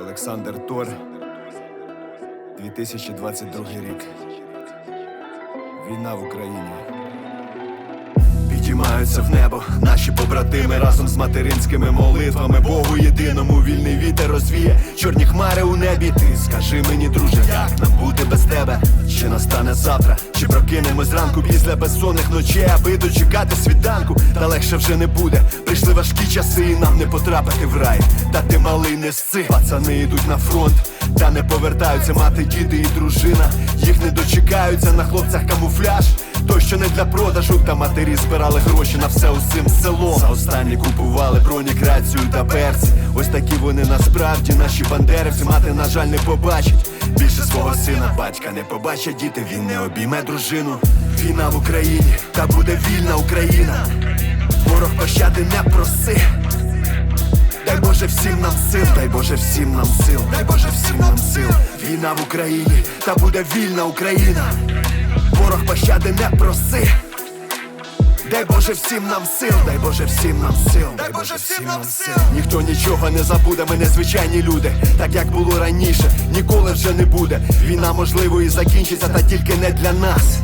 Олександр Тор, 2022 рік. Війна в Україні. Підіймаються в небо наші побратими разом з материнськими молитвами. Богу єдиному вільний вітер розвіє чорні хмари у небі. Ти скажи мені, друже, як нам бути без тебе? Чи настане завтра? Чи прокинемось зранку після безсонних ночей, аби дочекати світанку? Та легше вже не буде. Прийшли важкі часи, і нам не потрапити в рай. Та ти малий не сци, пацани йдуть на фронт. Та не повертаються мати, діти і дружина. Їх не дочекаються на хлопцях камуфляж. Той, що не для продажу, та матері збирали гроші на все усім селом. За останні купували бронік, рацію та перці. Ось такі вони насправді, наші бандерівці, мати, на жаль, не побачить. Більше свого сина, батька не побачить діти, він не обійме дружину. Війна в Україні, та буде вільна Україна. Ворог пощади не проси. Дай Боже всім нам сил, дай Боже всім нам сил, дай Боже всім нам сил. Війна в Україні, та буде вільна Україна. Ворог пощади не проси. Дай Боже всім нам сил, дай Боже всім нам сил, дай Боже всім нам сил. Ніхто нічого не забуде, ми незвичайні люди, так як було раніше, ніколи вже не буде. Війна можливо і закінчиться, та тільки не для нас.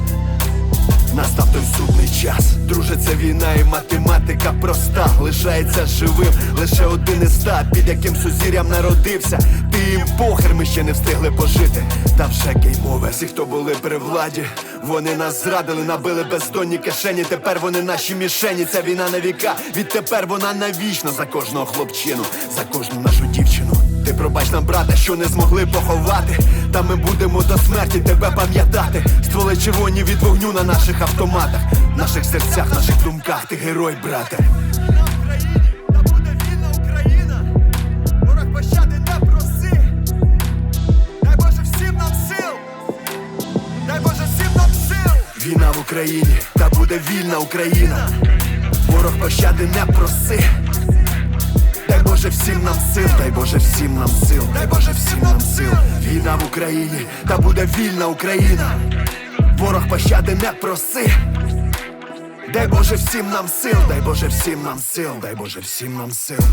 Настав той судний час, друже, це війна і математика проста. Лишається живим лише один із ста, під яким сузір'ям народився. Їм похер, ми ще не встигли пожити. Та вже геймове. Всі, хто були при владі, вони нас зрадили, набили бездонні кишені. Тепер вони наші мішені. Ця війна на віка. Відтепер вона навічна за кожного хлопчину, за кожну нашу дівчину. Ти пробач нам, брате, що не змогли поховати. Та ми будемо до смерті тебе пам'ятати. Стволи червоні від вогню на наших автоматах, наших серцях, наших думках. Ти герой, брате. Війна в Україні, та буде вільна Україна. Ворог пощади не проси. Дай Боже всім нам сил, дай Боже всім нам сил, дай Боже всім нам сил. Війна в Україні, та буде вільна Україна. Ворог пощади не проси. Дай Боже всім нам сил, дай Боже всім нам сил, дай Боже всім нам сил.